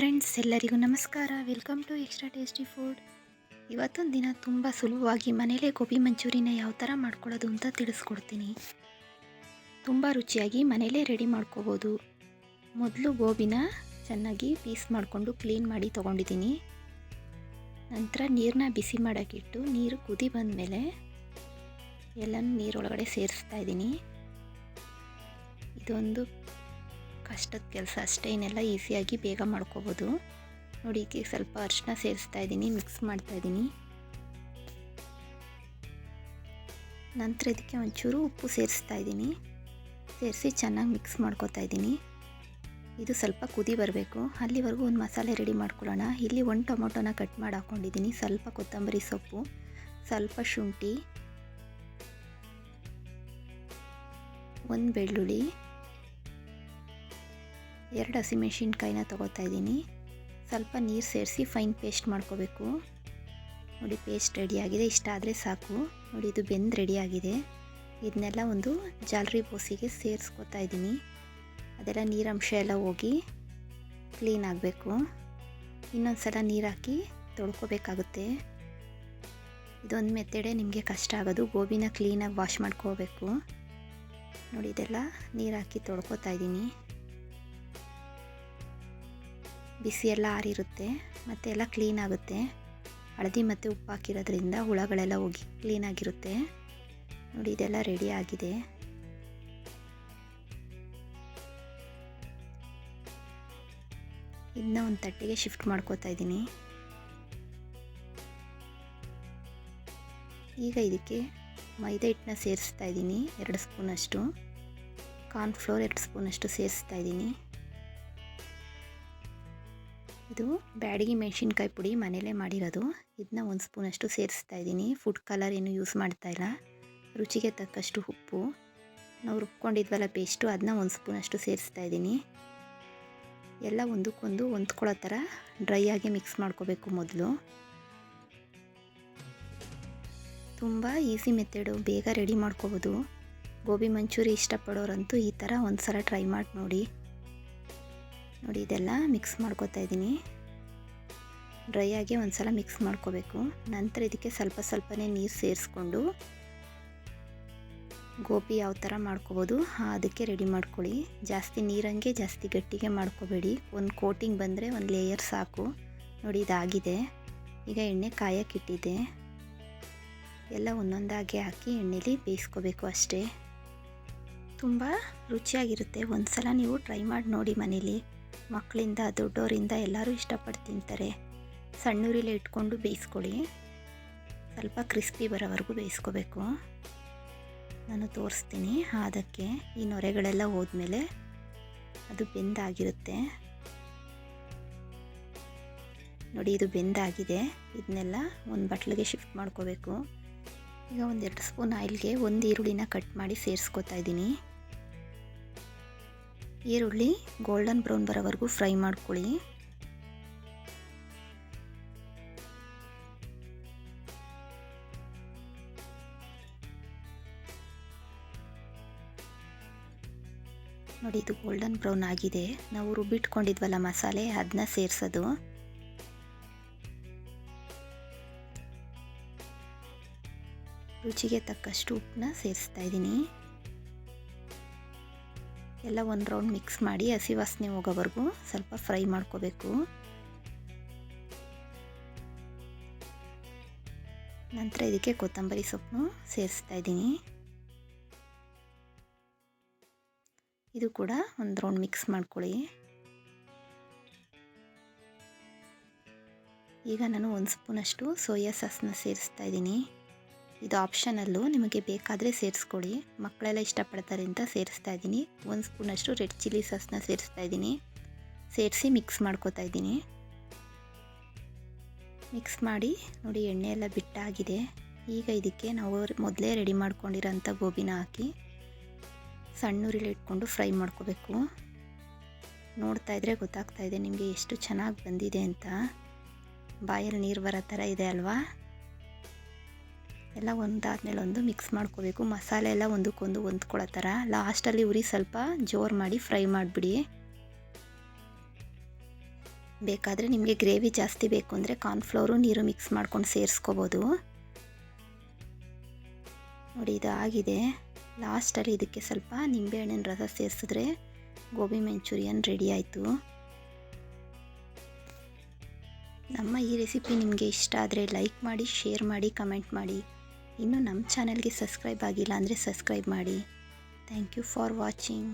Friends ಎಲ್ಲರಿಗೂ ನಮಸ್ಕಾರ. Welcome to extra tasty food ಇವತ್ತೊಂದು ದಿನ ತುಂಬ ಸುಲಭವಾಗಿ ಮನೇಲೇ ಗೋಬಿ ಮಂಚೂರಿನ ಯಾವ ಥರ ಮಾಡ್ಕೊಳ್ಳೋದು ಅಂತ ತಿಳಿಸ್ಕೊಡ್ತೀನಿ. ತುಂಬ ರುಚಿಯಾಗಿ ಮನೇಲೇ ರೆಡಿ ಮಾಡ್ಕೋಬೋದು. ಮೊದಲು ಗೋಬಿನ ಚೆನ್ನಾಗಿ ಪೀಸ್ ಮಾಡಿಕೊಂಡು ಕ್ಲೀನ್ ಮಾಡಿ ತೊಗೊಂಡಿದ್ದೀನಿ. ನಂತರ ನೀರನ್ನ ಬಿಸಿ ಮಾಡೋಕ್ಕಿಟ್ಟು ನೀರು ಕುದಿ ಬಂದಮೇಲೆ ಎಲ್ಲನೂ ನೀರೊಳಗಡೆ ಸೇರಿಸ್ತಾ ಇದ್ದೀನಿ. ಇದೊಂದು ಕಷ್ಟದ ಕೆಲಸ ಅಷ್ಟೇ, ಇನ್ನೆಲ್ಲ ಈಸಿಯಾಗಿ ಬೇಗ ಮಾಡ್ಕೋಬೋದು. ನೋಡಿ, ಈಗ ಸ್ವಲ್ಪ ಅರಿಶಿನ ಸೇರಿಸ್ತಾ ಇದ್ದೀನಿ ಮಿಕ್ಸ್ ಮಾಡ್ತಾ ಇದ್ದೀನಿ. ನಂತರ ಇದಕ್ಕೆ ಒಂಚೂರು ಉಪ್ಪು ಸೇರಿಸ್ತಾ ಇದ್ದೀನಿ. ಸೇರಿಸಿ ಚೆನ್ನಾಗಿ ಮಿಕ್ಸ್ ಮಾಡ್ಕೋತಾ ಇದ್ದೀನಿ. ಇದು ಸ್ವಲ್ಪ ಕುದಿ ಬರಬೇಕು. ಅಲ್ಲಿವರೆಗೂ ಒಂದು ಮಸಾಲೆ ರೆಡಿ ಮಾಡ್ಕೊಳ್ಳೋಣ. ಇಲ್ಲಿ ಒಂದು ಟೊಮೊಟೊನ ಕಟ್ ಮಾಡಿ ಹಾಕ್ಕೊಂಡಿದ್ದೀನಿ ಸ್ವಲ್ಪ ಕೊತ್ತಂಬರಿ ಸೊಪ್ಪು, ಸ್ವಲ್ಪ ಶುಂಠಿ, ಒಂದು ಬೆಳ್ಳುಳ್ಳಿ ಎರಡು ಹಸಿಮೆಣ್ಸಿನ್ಕಾಯಿನ ತೊಗೋತಾ ಇದ್ದೀನಿ. ಸ್ವಲ್ಪ ನೀರು ಸೇರಿಸಿ ಫೈನ್ ಪೇಸ್ಟ್ ಮಾಡ್ಕೋಬೇಕು. ನೋಡಿ ಪೇಸ್ಟ್ ರೆಡಿಯಾಗಿದೆ ಇಷ್ಟ ಆದರೆ ಸಾಕು. ನೋಡಿ ಇದು ಬೆಂದು ರೆಡಿಯಾಗಿದೆ ಇದನ್ನೆಲ್ಲ ಒಂದು ಜಾಲರಿ ಬೋಸಿಗೆ ಸೇರಿಸ್ಕೊತಾ ಇದ್ದೀನಿ. ಅದೆಲ್ಲ ನೀರಂಶ ಎಲ್ಲ ಹೋಗಿ ಕ್ಲೀನ್ ಆಗಬೇಕು. ಇನ್ನೊಂದು ಸಲ ನೀರು ಹಾಕಿ ತೊಳ್ಕೊಬೇಕಾಗುತ್ತೆ. ಇದೊಂದು ಮೆಥಡೆ ನಿಮಗೆ ಕಷ್ಟ ಆಗೋದು. ಗೋಬಿನ ಕ್ಲೀನಾಗಿ ವಾಶ್ ಮಾಡ್ಕೋಬೇಕು. ನೋಡಿ ಇದೆಲ್ಲ ನೀರು ಹಾಕಿ ತೊಳ್ಕೊತಾ ಇದ್ದೀನಿ. ಬಿಸಿ ಎಲ್ಲ ಆರಿರುತ್ತೆ, ಮತ್ತು ಎಲ್ಲ ಕ್ಲೀನ್ ಆಗುತ್ತೆ. ಹಳದಿ ಮತ್ತು ಉಪ್ಪು ಹಾಕಿರೋದ್ರಿಂದ ಹುಳಗಳೆಲ್ಲ ಹೋಗಿ ಕ್ಲೀನಾಗಿರುತ್ತೆ ನೋಡಿ, ಇದೆಲ್ಲ ರೆಡಿ ಆಗಿದೆ. ಇದನ್ನ ಒಂದು ತಟ್ಟೆಗೆ ಶಿಫ್ಟ್ ಮಾಡ್ಕೋತಾ ಇದ್ದೀನಿ. ಈಗ ಇದಕ್ಕೆ ಮೈದಾ ಹಿಟ್ಟನ್ನ ಸೇರಿಸ್ತಾ ಇದ್ದೀನಿ, ಎರಡು ಸ್ಪೂನಷ್ಟು. ಕಾರ್ನ್ಫ್ಲೋರ್ ಎರಡು ಸ್ಪೂನಷ್ಟು ಸೇರಿಸ್ತಾ ಇದ್ದೀನಿ. ಇದು ಬ್ಯಾಡಗಿ ಮೆಣಸಿನ್ಕಾಯಿ ಪುಡಿ ಮನೇಲೇ ಮಾಡಿರೋದು. ಇದನ್ನ ಒಂದು ಸ್ಪೂನಷ್ಟು ಸೇರಿಸ್ತಾ ಇದ್ದೀನಿ. ಫುಡ್ ಕಲರ್ ಏನು ಯೂಸ್ ಮಾಡ್ತಾ ಇಲ್ಲ. ರುಚಿಗೆ ತಕ್ಕಷ್ಟು ಉಪ್ಪು. ನಾವು ರುಬ್ಕೊಂಡಿದ್ವಲ್ಲ ಪೇಸ್ಟು ಅದನ್ನ ಒಂದು ಸ್ಪೂನಷ್ಟು ಸೇರಿಸ್ತಾ ಇದ್ದೀನಿ. ಎಲ್ಲ ಒಂದಕ್ಕೊಂದು ಹೊಂದ್ಕೊಳ್ಳೋ ಥರ ಡ್ರೈ ಆಗಿ ಮಿಕ್ಸ್ ಮಾಡ್ಕೋಬೇಕು ಮೊದಲು. ತುಂಬ ಈಸಿ ಮೆಥಡು ಬೇಗ ರೆಡಿ ಮಾಡ್ಕೋಬೋದು. ಗೋಬಿ ಮಂಚೂರಿ ಇಷ್ಟಪಡೋರಂತೂ ಈ ಥರ ಒಂದು ಸಲ ಟ್ರೈ ಮಾಡಿ ನೋಡಿ. ನೋಡಿ, ಇದೆಲ್ಲ ಮಿಕ್ಸ್ ಮಾಡ್ಕೋತಾ ಇದ್ದೀನಿ. ಡ್ರೈ ಆಗಿ ಒಂದು ಸಲ ಮಿಕ್ಸ್ ಮಾಡ್ಕೋಬೇಕು. ನಂತರ ಇದಕ್ಕೆ ಸ್ವಲ್ಪ ಸ್ವಲ್ಪನೇ ನೀರು ಸೇರಿಸ್ಕೊಂಡು ಗೋಬಿ ಯಾವ ಥರ ಮಾಡ್ಕೋಬೋದು ಅದಕ್ಕೆ ರೆಡಿ ಮಾಡ್ಕೊಳ್ಳಿ. ಜಾಸ್ತಿ ನೀರಂಗೆ ಜಾಸ್ತಿ ಗಟ್ಟಿಗೆ ಮಾಡ್ಕೋಬೇಡಿ. ಒಂದು ಕೋಟಿಂಗ್ ಬಂದರೆ ಒಂದು ಲೇಯರ್ ಸಾಕು. ನೋಡಿ, ಇದಾಗಿದೆ. ಈಗ ಎಣ್ಣೆ ಕಾಯಕ್ಕಿಟ್ಟಿದ್ದೆ ಎಲ್ಲ ಒಂದೊಂದಾಗಿ ಹಾಕಿ ಎಣ್ಣೆಲಿ ಬೇಯಿಸ್ಕೋಬೇಕು ಅಷ್ಟೇ. ತುಂಬ ರುಚಿಯಾಗಿರುತ್ತೆ. ಒಂದು ಸಲ ನೀವು ಟ್ರೈ ಮಾಡಿ ನೋಡಿ ಮನೇಲಿ. ಮಕ್ಕಳಿಂದ ದೊಡ್ಡವರಿಂದ ಎಲ್ಲರೂ ಇಷ್ಟಪಟ್ಟು ತಿಂತಾರೆ. ಸಣ್ಣೂರಿಲೇ ಇಟ್ಕೊಂಡು ಬೇಯಿಸ್ಕೊಳ್ಳಿ. ಸ್ವಲ್ಪ ಕ್ರಿಸ್ಪಿ ಬರೋವರೆಗೂ ಬೇಯಿಸ್ಕೋಬೇಕು. ನಾನು ತೋರಿಸ್ತೀನಿ ಅದಕ್ಕೆ ಈ ನೊರೆಗಳೆಲ್ಲ ಹೋದ್ಮೇಲೆ ಅದು ಬೆಂದಾಗಿರುತ್ತೆ. ನೋಡಿ, ಇದು ಬೆಂದಾಗಿದೆ. ಇದನ್ನೆಲ್ಲ ಒಂದು ಬಟ್ಲಿಗೆ ಶಿಫ್ಟ್ ಮಾಡ್ಕೋಬೇಕು. ಈಗ ಒಂದೆರಡು ಸ್ಪೂನ್ ಆಯಿಲ್ಗೆ ಒಂದು ಈರುಳ್ಳಿನ ಕಟ್ ಮಾಡಿ ಸೇರಿಸ್ಕೊತಾ ಇದ್ದೀನಿ. ಈರುಳ್ಳಿ ಗೋಲ್ಡನ್ ಬ್ರೌನ್ ಬರೋವರೆಗೂ ಫ್ರೈ ಮಾಡ್ಕೊಳ್ಳಿ. ನೋಡಿ ಇದು ಗೋಲ್ಡನ್ ಬ್ರೌನ್ ಆಗಿದೆ. ನಾವು ರುಬ್ಬಿಟ್ಕೊಂಡಿದ್ವಲ್ಲ ಮಸಾಲೆ ಅದನ್ನ ಸೇರಿಸೋದು. ರುಚಿಗೆ ತಕ್ಕಷ್ಟು ಉಪ್ಪನ್ನ ಸೇರಿಸ್ತಾ ಇದ್ದೀನಿ. ಎಲ್ಲ ಒಂದು ರೌಂಡ್ ಮಿಕ್ಸ್ ಮಾಡಿ ಹಸಿ ವಾಸನೆ ಹೋಗೋವರೆಗೂ ಸ್ವಲ್ಪ ಫ್ರೈ ಮಾಡ್ಕೋಬೇಕು. ನಂತರ ಇದಕ್ಕೆ ಕೊತ್ತಂಬರಿ ಸೊಪ್ಪು ಸೇರಿಸ್ತಾ ಇದ್ದೀನಿ. ಇದು ಕೂಡ ಒಂದು ರೌಂಡ್ ಮಿಕ್ಸ್ ಮಾಡ್ಕೊಳ್ಳಿ. ಈಗ ನಾನು ಒಂದು ಸ್ಪೂನಷ್ಟು ಸೋಯಾ ಸಾಸ್ನ ಸೇರಿಸ್ತಾ ಇದ್ದೀನಿ. ಇದು ಆಪ್ಷನಲ್ಲು ನಿಮಗೆ ಬೇಕಾದರೆ ಸೇರಿಸ್ಕೊಳ್ಳಿ ಮಕ್ಕಳೆಲ್ಲ ಇಷ್ಟಪಡ್ತಾರೆ ಅಂತ ಸೇರಿಸ್ತಾ ಇದ್ದೀನಿ. ಒಂದು ಸ್ಪೂನಷ್ಟು ರೆಡ್ ಚಿಲ್ಲಿ ಸಾಸ್ನ ಸೇರಿಸ್ತಾ ಇದ್ದೀನಿ. ಸೇರಿಸಿ ಮಿಕ್ಸ್ ಮಾಡ್ಕೋತಾ ಇದ್ದೀನಿ. ಮಿಕ್ಸ್ ಮಾಡಿ ನೋಡಿ ಎಣ್ಣೆ ಎಲ್ಲ ಬಿಟ್ಟಾಗಿದೆ. ಈಗ ಇದಕ್ಕೆ ನಾವು ಮೊದಲೇ ರೆಡಿ ಮಾಡ್ಕೊಂಡಿರೋಂಥ ಗೋಬಿನ ಹಾಕಿ ಸಣ್ಣೂರಿಲಿ ಇಟ್ಕೊಂಡು ಫ್ರೈ ಮಾಡ್ಕೋಬೇಕು. ನೋಡ್ತಾ ಇದ್ರೆ ಗೊತ್ತಾಗ್ತಾ ಇದೆ ನಿಮಗೆ ಎಷ್ಟು ಚೆನ್ನಾಗಿ ಬಂದಿದೆ ಅಂತ. ಬಾಯಲ್ಲಿ ನೀರು ಬರೋ ಥರ ಇದೆ ಅಲ್ವಾ? ಎಲ್ಲ ಒಂದಾದ್ಮೇಲೆ ಒಂದು ಮಿಕ್ಸ್ ಮಾಡ್ಕೋಬೇಕು. ಮಸಾಲೆ ಎಲ್ಲ ಒಂದಕ್ಕೊಂದು ಹೊಂದ್ಕೊಳ್ಳೋ ಥರ ಲಾಸ್ಟಲ್ಲಿ ಉರಿ ಸ್ವಲ್ಪ ಜೋರು ಮಾಡಿ ಫ್ರೈ ಮಾಡಿಬಿಡಿ. ಬೇಕಾದರೆ ನಿಮಗೆ ಗ್ರೇವಿ ಜಾಸ್ತಿ ಬೇಕು ಅಂದರೆ ಕಾರ್ನ್ಫ್ಲೋರು ನೀರು ಮಿಕ್ಸ್ ಮಾಡ್ಕೊಂಡು ಸೇರಿಸ್ಕೋಬೋದು. ನೋಡಿ, ಇದು ಆಗಿದೆ. ಲಾಸ್ಟಲ್ಲಿ ಇದಕ್ಕೆ ಸ್ವಲ್ಪ ನಿಂಬೆಹಣ್ಣಿನ ರಸ ಸೇರಿಸಿದ್ರೆ ಗೋಬಿ ಮಂಚೂರಿಯನ್ ರೆಡಿ ಆಯಿತು. ನಮ್ಮ ಈ ರೆಸಿಪಿ ನಿಮಗೆ ಇಷ್ಟ ಆದರೆ ಲೈಕ್ ಮಾಡಿ ಶೇರ್ ಮಾಡಿ ಕಮೆಂಟ್ ಮಾಡಿ. ಇನ್ನು ನಮ್ಮ ಚಾನಲ್ಗೆ ಸಬ್ಸ್ಕ್ರೈಬ್ ಆಗಿಲ್ಲ ಅಂದರೆ ಸಬ್ಸ್ಕ್ರೈಬ್ ಮಾಡಿ. Thank you for watching.